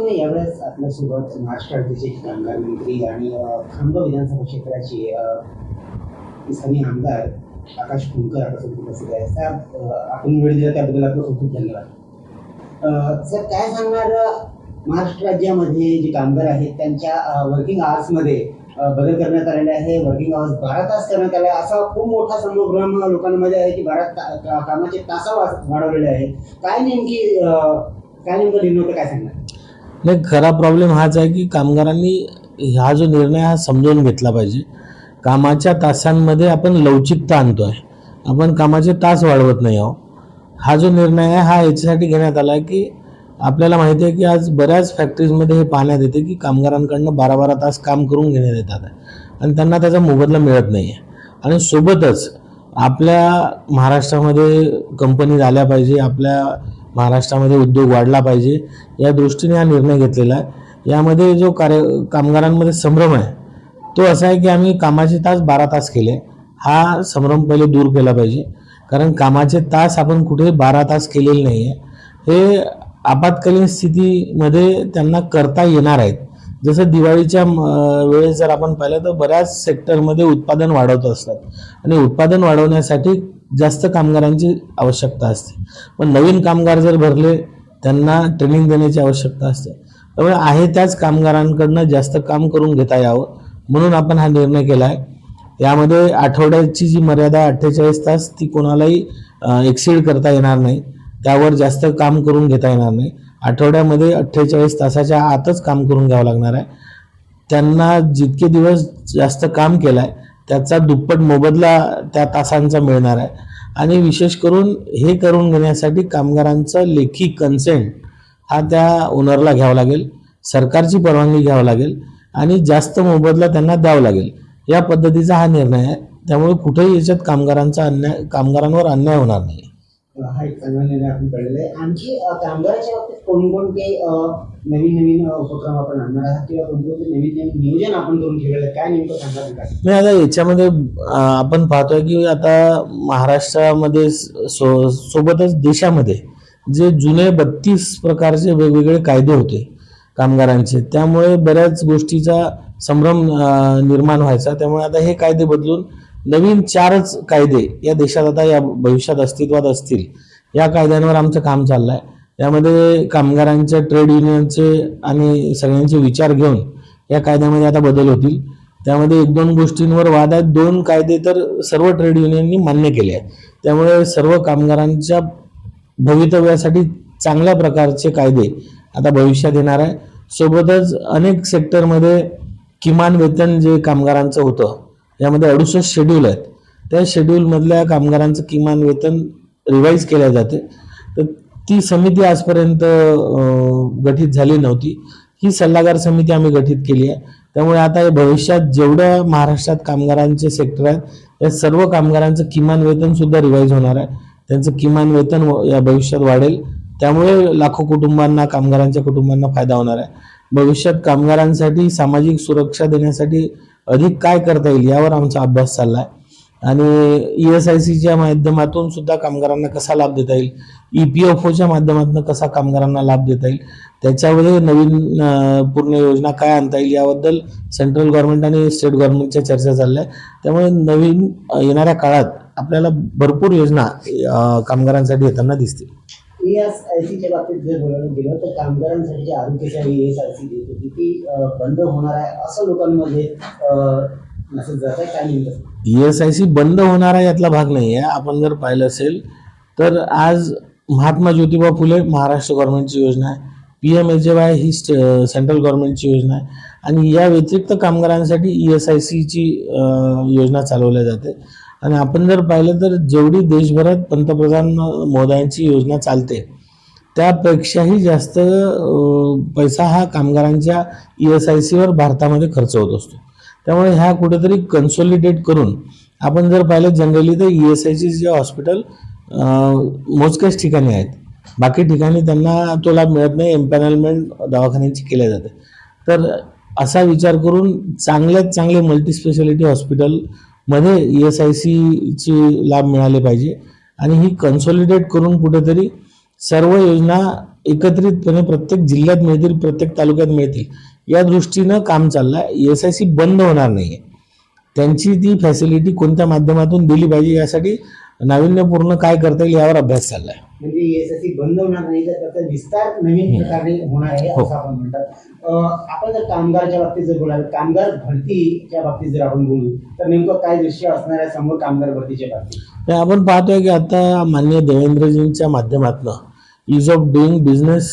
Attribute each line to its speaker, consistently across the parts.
Speaker 1: आपण यावेळेस आपल्यासोबत महाराष्ट्र राज्याचे कामगार मंत्री आणि अ, खामगाव विधानसभा क्षेत्राचे स्थानिक आमदार आकाश कुंकर आपल्यासोबत उपस्थित आहे सर आपण वेळ दिला त्याबद्दल आपलं खूप खूप धन्यवाद. सर काय सांगणार महाराष्ट्र राज्यामध्ये जे कामगार आहेत त्यांच्या वर्किंग आवर्समध्ये बदल करण्यात आलेले आहे. वर्किंग आवर्स बारा तास करण्यात आले. आहे. असा खूप मोठा संभ्रम लोकांमध्ये आहे की बारा ता- कामाचे तासा वाढवलेले आहेत. काय नेमकी काय नेमकं निर्णय होतं काय सांगणार?
Speaker 2: नाही खरा प्रॉब्लेम हाच आहे की कामगारांनी हा जो निर्णय हा समजून घेतला पाहिजे. कामाच्या तासांमध्ये आपण लवचिकता आणतो आहे आपण कामाचे तास वाढवत नाही आहोत. हा जो निर्णय आहे हा याच्यासाठी घेण्यात आला आहे की आपल्याला माहिती आहे की आज बऱ्याच फॅक्टरीजमध्ये हे पाहण्यात येते की कामगारांकडनं बारा बारा तास काम करून घेण्यात येतात. आणि त्यांना त्याचा मोबदला मिळत नाही आहे आणि सोबतच आपल्या महाराष्ट्रामध्ये कंपनीज आल्या पाहिजे आपल्या महाराष्ट्रामध्ये उद्योग वाढला पाहिजे या दृष्टीने हा निर्णय घेतलेला आहे. यामध्ये जो कार्य कामगारांमध्ये संभ्रम आहे तो असा आहे की आम्ही कामाचे तास बारा तास केले. हा संभ्रम पहिले दूर केला पाहिजे. कारण कामाचे तास आपण कुठे बारा तास केलेले नाही आहे हे आपत्कालीन स्थितीमध्ये त्यांना करता येणार आहेत. जसं दिवाळीच्या वेळेस जर आपण पाहिलं तर बऱ्याच सेक्टरमध्ये उत्पादन वाढवत असतात. आणि उत्पादन वाढवण्यासाठी जास्त कामगारांची आवश्यकता असते. पण नवीन कामगार जर भरले त्यांना ट्रेनिंग देण्याची आवश्यकता असते. त्यामुळे आहे त्याच कामगारांकडनं जास्त काम करून घेता यावं म्हणून आपण हा निर्णय केला आहे यामध्ये आठवड्याची जी मर्यादा अठ्ठेचाळीस तास ती कोणालाही एक्सिड करता येणार नाही. त्यावर जास्त काम करून घेता येणार नाही. आठवड्यामध्ये अठ्ठेचाळीस तासाच्या आतच काम करून घ्यावं लागणार आहे. त्यांना जितके दिवस जास्त काम केलं आहे त्याचा दुप्पट मोबदला त्या तासांचा मिळणार आहे. आणि विशेष करून हे करून घेण्यासाठी कामगारांचा लेखी कन्सेंट हा त्या ओनरला घ्यावा लागेल सरकारची परवानगी घ्यावी लागेल आणि जास्त मोबदला त्यांना द्यावा लागेल. या पद्धतीचा हा निर्णय आहे. त्यामुळे कुठेही याच्यात कामगारांचा अन्याय कामगारांवर अन्याय होणार नाही.
Speaker 1: हा एक चांगला निर्णय आपण कळलेला आहे. आणखी अ, कामगाराच्या बाबतीत कोणकोणते नवीन नवीन उपक्रम आपण आणणार आहात किंवा कोणकोणते नवीन नवीन नियोजन आपण करून ठेवलेलं आहे? काय नेमकं सांगा
Speaker 2: नाही आता याच्यामध्ये आपण पाहतोय की आता महाराष्ट्रामध्ये सो सोबतच देशामध्ये जे जुने बत्तीस प्रकारचे वेगवेगळे कायदे होते कामगारांचे त्यामुळे बऱ्याच गोष्टीचा संभ्रम निर्माण व्हायचा. त्यामुळे आता हे कायदे बदलून नवीन चारच कायदे या देशात आता या भविष्यात अस्तित्वात असतील. या कायद्यांवर आमचं काम चाललं आहे त्यामध्ये कामगारांच्या ट्रेड युनियनचे आणि सगळ्यांचे विचार घेऊन या कायद्यामध्ये आता बदल होतील. त्यामध्ये एक दोन गोष्टींवर वाद आहेत. दोन कायदे तर सर्व ट्रेड युनियननी मान्य केले आहेत. त्यामुळे सर्व कामगारांच्या भवितव्यासाठी चांगल्या प्रकारचे कायदे आता भविष्यात येणार आहे सोबतच अनेक सेक्टरमध्ये किमान वेतन जे कामगारांचं होतं यामध्ये अडुसष्ट शेड्यूल आहेत. त्या शेड्यूलमधल्या कामगारांचं किमान वेतन रिवाईज केले जाते. तर ती समिती आजपर्यंत गठीत झाली नव्हती. ही सल्लागार समिती आम्ही गठीत केली आहे. त्यामुळे आता हे भविष्यात जेवढ्या महाराष्ट्रात कामगारांचे सेक्टर आहेत त्या सर्व कामगारांचं किमान वेतन सुद्धा रिवाईज होणार आहे. त्यांचं किमान वेतन व- या भविष्यात वाढेल. त्यामुळे लाखो कुटुंबांना कामगारांच्या कुटुंबांना फायदा होणार आहे. भविष्यात कामगारांसाठी सामाजिक सुरक्षा देण्यासाठी अधिक काय करता येईल यावर आमचा अभ्यास चालला आहे आणि ई एस आय सीच्या माध्यमातून सुद्धा कामगारांना कसा लाभ देता येईल? ई पी एफ ओच्या माध्यमातून कसा कामगारांना लाभ देता येईल? त्याच्यामध्ये नवीन पूर्ण योजना काय आणता येईल याबद्दल सेंट्रल गव्हर्नमेंट आणि स्टेट गव्हर्नमेंटच्या चर्चा चालल्या. आहे त्यामुळे नवीन येणाऱ्या काळात आपल्याला भरपूर योजना कामगारांसाठी येताना दिसतील.
Speaker 1: एस आय सीच्या बाबतीत जर बोलायला गेलं तर कामगारांसाठी जी आरोग्याच्या एस आय सी देत होती ती बंद होणार आहे असं लोकांमध्ये मेसेज जात आहे काय नेमकं
Speaker 2: ई एस आय सी बंद होणार आहे यातला भाग नाही आहे. आपण जर पाहिलं असेल तर आज महात्मा ज्योतिबा फुले महाराष्ट्र गव्हर्नमेंटची योजना आहे. P M H A Y he central गव्हर्नमेंटची योजना आहे. आणि या व्यतिरिक्त कामगारांसाठी ई एस आय सीची योजना चालवल्या जाते. आणि आपण जर पाहिलं तर जेवढी देशभरात पंतप्रधान मोदयांची योजना चालते त्यापेक्षाही जास्त पैसा हा कामगारांच्या ई एस आय सीवर भारतामध्ये खर्च होत असतो. त्यामुळे ह्या कुठेतरी कन्सोलिडेट करून आपण जर पाहिलं जनरली तर ई एस आय सी जे हॉस्पिटल मोजक्याच ठिकाणी आहेत. बाकी ठिकाणी त्यांना तो लाभ मिळत नाही एम्पॅनलमेंट दवाखान्यांची केल्या जाते. तर असा विचार करून चांगल्यात चांगले मल्टीस्पेशालिटी हॉस्पिटल हॉस्पिटलमध्ये ई एस आय सीची लाभ मिळाले पाहिजे. आणि ही कन्सोलिडेट करून कुठेतरी सर्व योजना एकत्रितपणे प्रत्येक जिल्ह्यात मिळतील प्रत्येक तालुक्यात मिळतील. या दृष्टीनं काम चाललंय. एस आय सी बंद होणार नाहीये. त्यांची ती फॅसिलिटी कोणत्या माध्यमातून दिली पाहिजे यासाठी नाविन्यपूर्ण काय करता येईल यावर अभ्यास चाललाय.
Speaker 1: म्हणजे एसएससी बंद होणार नाही विस्तार नवीन प्रकारे होणार आहे
Speaker 2: हो.
Speaker 1: असं आपण म्हणतात. आपण जर कामगारच्या बाबतीत जर बोलाल कामगार भरतीच्या बाबतीत जर आपण बोलू तर नेमकं काय दृश्य असणार आहे समोर कामगार भरतीच्या बाबतीत?
Speaker 2: आपण पाहतोय की आता मान्य देवेंद्रजींच्या माध्यमातून इज ऑफ डुईंग बिझनेस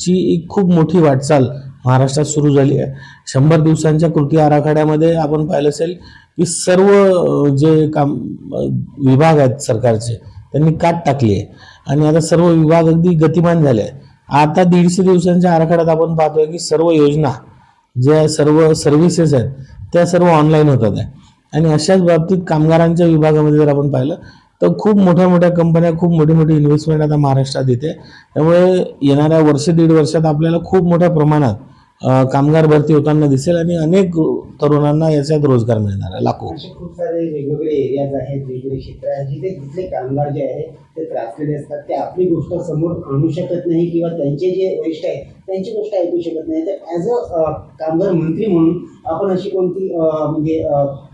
Speaker 2: ची एक खूप मोठी वाटचाल महाराष्ट्रात सुरू झाली आहे. शंभर दिवसांच्या कृती आराखड्यामध्ये आपण पाहिलं असेल की सर्व जे काम विभाग आहेत सरकारचे त्यांनी काट टाकली आहे. आणि आता सर्व विभाग अगदी गतिमान झाले आहे आता दीडशे दिवसांच्या आराखड्यात आपण पाहतोय की सर्व योजना ज्या सर्व सर्व्हिसेस आहेत त्या सर्व ऑनलाईन होतात आहे. आणि अशाच बाबतीत कामगारांच्या विभागामध्ये जर आपण पाहिलं तर खूप मोठ्या मोठ्या कंपन्या खूप मोठी मोठी इन्व्हेस्टमेंट आता महाराष्ट्रात येते. त्यामुळे येणाऱ्या वर्ष दीड वर्षात आपल्याला खूप मोठ्या प्रमाणात कामगार भरती होताना दिसेल आणि अनेक तरुणांना याच्यात रोजगार मिळणार आहे लाखो.
Speaker 1: खूप सारे वेगवेगळे एरियाज आहेत वेगवेगळे क्षेत्र आहेत जिथे तिथले कामगार जे आहेत ते त्रासलेले असतात. ते आपली गोष्ट समोर आणू शकत नाही किंवा त्यांचे जे वरिष्ठ आहेत त्यांची गोष्ट ऐकू शकत नाही. तर ॲज अ कामगार मंत्री म्हणून आपण अशी कोणती म्हणजे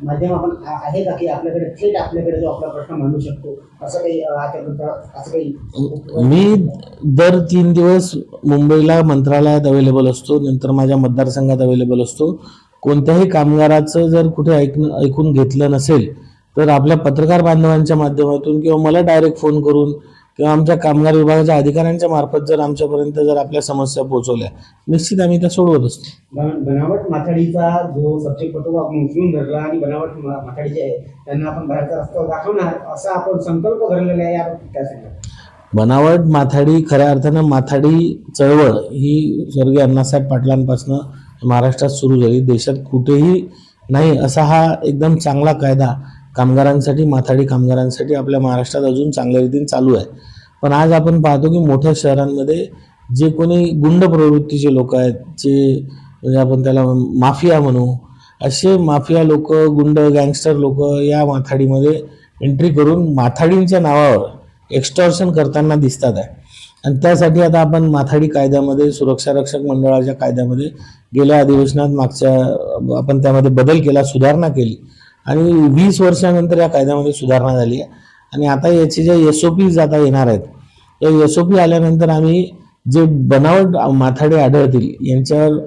Speaker 1: माध्यम आपण आहे का? की आपल्याकडे थेट आपल्याकडे जो आपला प्रश्न मांडू शकतो. असं काही अं, असं काही
Speaker 2: मी दर तीन दिवस मुंबईला मंत्रालयात अवेलेबल असतो. नंतर माझ्या मतदारसंघात अवेलेबल असतो. कोणत्याही कामगाराचं जर कुठे ऐकणं ऐकून घेतलं नसेल तर आपल्या पत्रकार बांधवांच्या माध्यमातून किंवा मला डायरेक्ट फोन करून किंवा आमच्या कामगार विभागाच्या अधिकाऱ्यांच्या मार्फत जर आमच्यापर्यंत जर आपल्या समस्या पोहोचवल्या निश्चित आम्ही त्या सोडवत असतो.
Speaker 1: बन- बनावट माथाडीचा जो सब्जेक्ट होतो तो आपण उचलून धरला आणि बनावट माथाडी जे आहे त्यांना आपण बाहेरचा रस्ता दाखवणार असा आपण संकल्प धरलेला आहे काय सांगा
Speaker 2: बनावट माथाडी खऱ्या अर्थानं माथाडी चळवळ ही स्वर्गीय अण्णासाहेब पाटलांपासून महाराष्ट्रात सुरू झाली. देशात कुठेही नाही असा हा एकदम चांगला कायदा कामगारांसाठी माथाडी कामगारांसाठी आपल्या महाराष्ट्रात अजून चांगल्या रीतीने चालू आहे. पण आज आपण पाहतो की मोठ्या शहरांमध्ये जे कोणी गुंड प्रवृत्तीचे लोक आहेत जे म्हणजे आपण त्याला माफिया म्हणू असे माफिया लोक गुंड गँगस्टर लोक या माथाडीमध्ये एंट्री करून माथाडींच्या नावावर एक्स्टॉर्शन करताना दिसतात आहे. आणि त्यासाठी आता आपण माथाडी कायद्यामध्ये सुरक्षा रक्षक मंडळाच्या कायद्यामध्ये गेल्या अधिवेशनात मागच्या आपण त्यामध्ये बदल केला सुधारणा केली. आणि वीस वर्षानंतर या कायद्यामध्ये सुधारणा झाली आहे. आणि आता याचे जे एस ओ पीज आता येणार आहेत या एस ओ पी आल्यानंतर आम्ही जे बनावट माथाडे आढळतील यांच्यावर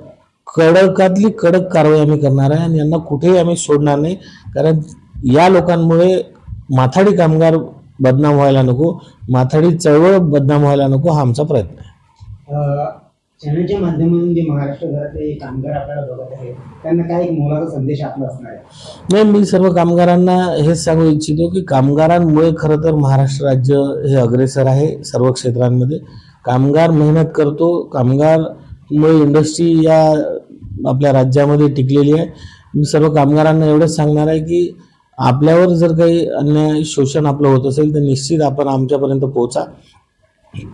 Speaker 2: कडकातली कडक कारवाई आम्ही करणार आहे आणि यांना कुठेही आम्ही सोडणार नाही. कारण या लोकांमुळे माथाडी कामगार बदनाम व्हायला नको माथाडी चळवळ बदनाम व्हायला नको हा आमचा प्रयत्न आहे.
Speaker 1: चॅनलच्या माध्यमातून जे महाराष्ट्रभरातले कामगार आपल्याला बघत आहेत त्यांना काय एक मोलाचा संदेश आपला असणार आहे?
Speaker 2: नाही मी सर्व कामगारांना हेच सांगू इच्छितो की कामगारांमुळे खरं तर महाराष्ट्र राज्य हे अग्रेसर आहे सर्व क्षेत्रांमध्ये. कामगार मेहनत करतो कामगारमुळे इंडस्ट्री या आपल्या राज्यामध्ये टिकलेली आहे. मी सर्व कामगारांना एवढंच सांगणार आहे की आपल्यावर जर काही अन्याय शोषण आपलं होत असेल तर निश्चित आपण आमच्यापर्यंत पोहोचा.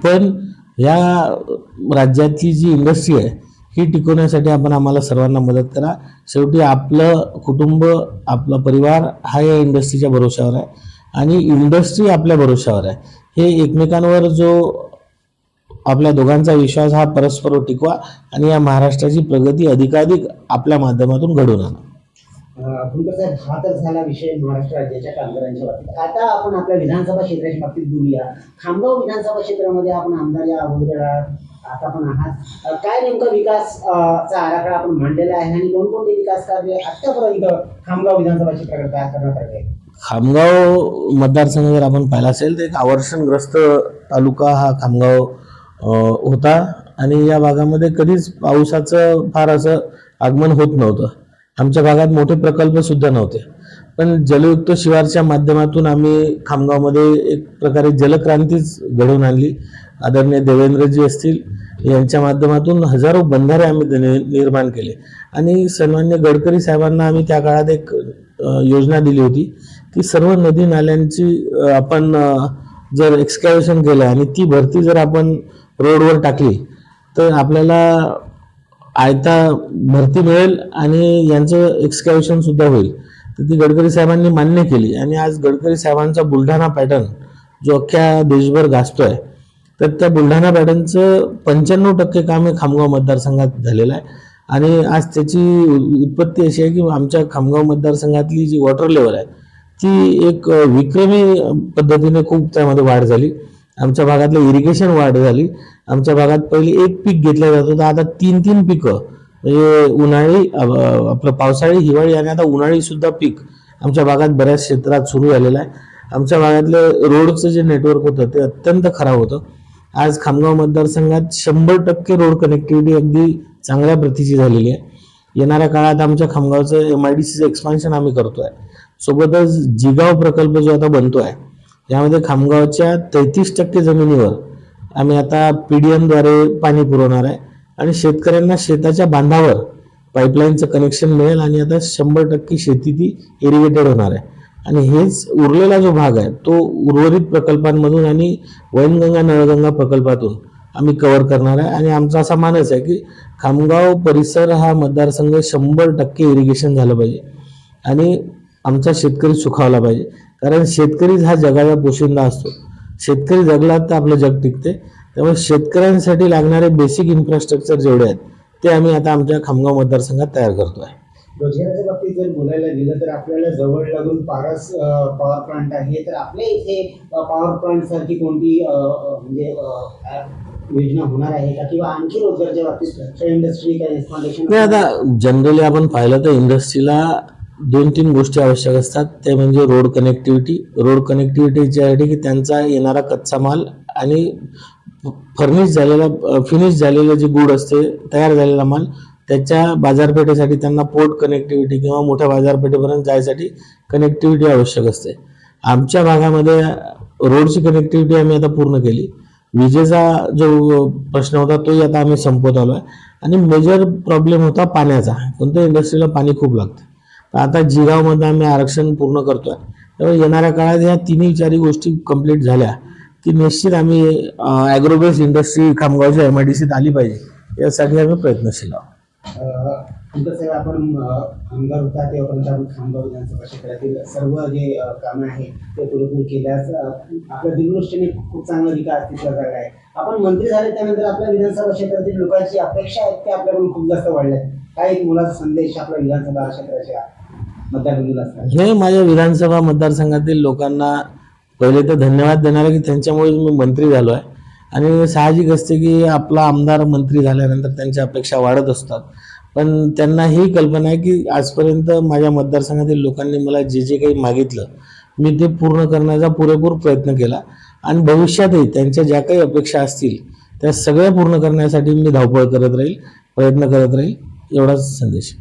Speaker 2: पण या राज्यातली जी इंडस्ट्री आहे ही टिकवण्यासाठी आपण आम्हाला सर्वांना मदत करा. शेवटी आपलं कुटुंब आपला परिवार हा या इंडस्ट्रीच्या भरोश्यावर आहे. आणि इंडस्ट्री आपल्या भरोश्यावर आहे. हे एकमेकांवर जो आपल्या दोघांचा विश्वास हा परस्पर टिकवा आणि या महाराष्ट्राची प्रगती अधिकाधिक आपल्या माध्यमातून घडवून आणा.
Speaker 1: अं, फुलकर साहेब हा तर झाला विषय महाराष्ट्र राज्याच्या कामगारांच्या बाबतीत. आता आपण आपल्या विधानसभा क्षेत्राच्या बाबतीत बोलूया. खामगाव विधानसभा क्षेत्रामध्ये आपण आमदार या अगोदर आता पण आहात. काय नेमका विकास चा आराखडा आपण मांडलेला आहे आणि कोणकोणते विकास कार्य आतापर्यंत खामगाव विधानसभा क्षेत्राकडे तयार करण्यात आले
Speaker 2: खामगाव मतदारसंघ जर आपण पाहिला असेल तर एक आवर्षणग्रस्त तालुका हा खामगाव होता. आणि या भागामध्ये कधीच पावसाचं फार असं आगमन होत नव्हतं. आमच्या भागात मोठे प्रकल्प सुद्धा नव्हते. पण जलयुक्त शिवारच्या माध्यमातून आम्ही खामगावमध्ये एक प्रकारे जलक्रांतीच घडवून आणली. आदरणीय देवेंद्रजी असतील यांच्या माध्यमातून हजारो बंधारे आम्ही निर्माण केले. आणि सन्मान्य गडकरी साहेबांना आम्ही त्या काळात एक योजना दिली होती की सर्व नदी नाल्यांची आपण जर एक्सकॅव्हेशन केलं आणि ती भरती जर आपण रोडवर टाकली तर आपल्याला आयता भरती मिळेल आणि यांचं एक्सकॅव्हेशन सुद्धा होईल. तर ती गडकरी साहेबांनी मान्य केली. आणि आज गडकरी साहेबांचा बुलढाणा पॅटर्न जो अख्ख्या देशभर गाजतोय तर त्या बुलढाणा पॅटर्नचं पंच्याण्णव टक्के काम हे खामगाव मतदारसंघात झालेलं आहे. आणि आज त्याची उत्पत्ती अशी आहे की आमच्या खामगाव मतदारसंघातली जी वॉटर लेवल आहे ती एक विक्रमी पद्धतीने खूप त्यामध्ये वाढ झाली. आमच्या भागातलं इरिगेशन वाढ झाली. आमच्या भागात पहिले एक पीक घेतलं जात होतं आता तीन तीन पिकं. म्हणजे उन्हाळी आपलं पावसाळी हिवाळी आणि आता उन्हाळी सुद्धा पीक आमच्या भागात बऱ्याच क्षेत्रात सुरू झालेलं आहे. आमच्या भागातलं रोडचं जे नेटवर्क होतं ते अत्यंत खराब होतं. आज खामगाव मतदारसंघात शंभर टक्के रोड कनेक्टिव्हिटी अगदी चांगल्या प्रतीची झालेली आहे. येणाऱ्या काळात आमच्या खामगावचं एम आय डी सीचं एक्सपान्शन आम्ही करतोय. सोबतच जिगाव प्रकल्प जो आता बनतो आहे यामध्ये खामगावच्या तेहतीस टक्के जमिनीवर आम्ही आता पी डी एमद्वारे पाणी पुरवणार आहे. आणि शेतकऱ्यांना शेताच्या बांधावर पाईपलाईनचं कनेक्शन मिळेल आणि आता शंभर टक्के शेती ती इरिगेटेड होणार आहे. आणि हेच उरलेला जो भाग आहे तो उर्वरित प्रकल्पांमधून आणि वैनगंगा नळगंगा प्रकल्पातून आम्ही कव्हर करणार आहे. आणि आमचा असा मानस आहे की खामगाव परिसर हा मतदारसंघ शंभर टक्के इरिगेशन झालं पाहिजे. आणि आमचा शेतकरी सुखावला पाहिजे. कारण शेतकरीच हा जगाचा पोशिंदा असतो. शेतकरी जगला तर आपलं जग टिकते. त्यामुळे शेतकऱ्यांसाठी लागणारे बेसिक इन्फ्रास्ट्रक्चर जेवढे आहेत ते आम्ही आता आमच्या खामगाव मतदारसंघात तयार करतो आहे.
Speaker 1: रोजगाराच्या बाबतीत जर बोलायला गेलं तर आपल्याला जवळ लागून पारस पॉवर प्लांट आहे. तर आपल्या इथे पॉवर प्लांट सारखी कोणती म्हणजे योजना होणार आहे का? किंवा आणखी रोजगाराच्या बाबतीत इंडस्ट्री काय
Speaker 2: आता जनरली आपण पाहिलं तर इंडस्ट्रीला दोन तीन गोष्टी आवश्यक असतात. ते म्हणजे रोड कनेक्टिव्हिटी रोड कनेक्टिव्हिटीच्यासाठी की त्यांचा येणारा कच्चा माल आणि फर्निश झालेला फिनिश झालेलं जे गुड असते तयार झालेला माल त्याच्या बाजारपेठेसाठी त्यांना पोर्ट कनेक्टिव्हिटी किंवा मोठ्या बाजारपेठेपर्यंत जायसाठी कनेक्टिव्हिटी आवश्यक असते. आमच्या भागामध्ये रोडची कनेक्टिव्हिटी आम्ही आता पूर्ण केली. विजेचा जो प्रश्न होता तोही आता आम्ही संपवत आलो आहे आणि मेजर प्रॉब्लेम होता पाण्याचा. कोणत्या इंडस्ट्रीला पाणी खूप लागतं? आता जिगावमध्ये आम्ही आरक्षण पूर्ण करतो आहे त्यामुळे येणाऱ्या काळात या तिन्ही चारही गोष्टी कंप्लीट झाल्या की निश्चित आम्ही ॲग्रोबेस इंडस्ट्री खामगावच्या एम आय डी सीत आली पाहिजे. यासाठी आम्ही प्रयत्नशील आहोत.
Speaker 1: तुमचं साहेब आपण आमदार होता तेव्हापर्यंत आपण खामगाव विधानसभा क्षेत्रातील सर्व जे अ, कामं आहे ते पुरेपूर केल्यास आपल्या दिनदृष्टीने खूप चांगला विकास तिथला झाला आहे. आपण मंत्री झाले त्यानंतर आपल्या विधानसभा क्षेत्रातील लोकांची अपेक्षा आहेत त्या आपल्याकडून खूप जास्त वाढल्या आहेत. काय एक मुलाचा संदेश आपल्या विधानसभा क्षेत्राच्या मतदारसंघाला असणार
Speaker 2: हे माझ्या विधानसभा मतदारसंघातील लोकांना पहिले तर धन्यवाद देणार आहे की त्यांच्यामुळे मी मंत्री झालो आहे. आणि साहजिक असते की आपला आमदार मंत्री झाल्यानंतर त्यांच्या अपेक्षा वाढत असतात. पण त्यांना ही कल्पना आहे की आजपर्यंत माझ्या मतदारसंघातील लोकांनी मला जे जे काही मागितलं मी ते पूर्ण करण्याचा पुरेपूर प्रयत्न केला. आणि भविष्यातही त्यांच्या ज्या काही अपेक्षा असतील त्या सगळ्या पूर्ण करण्यासाठी मी धावपळ करत राहील प्रयत्न करत राहील. एवढाच संदेश.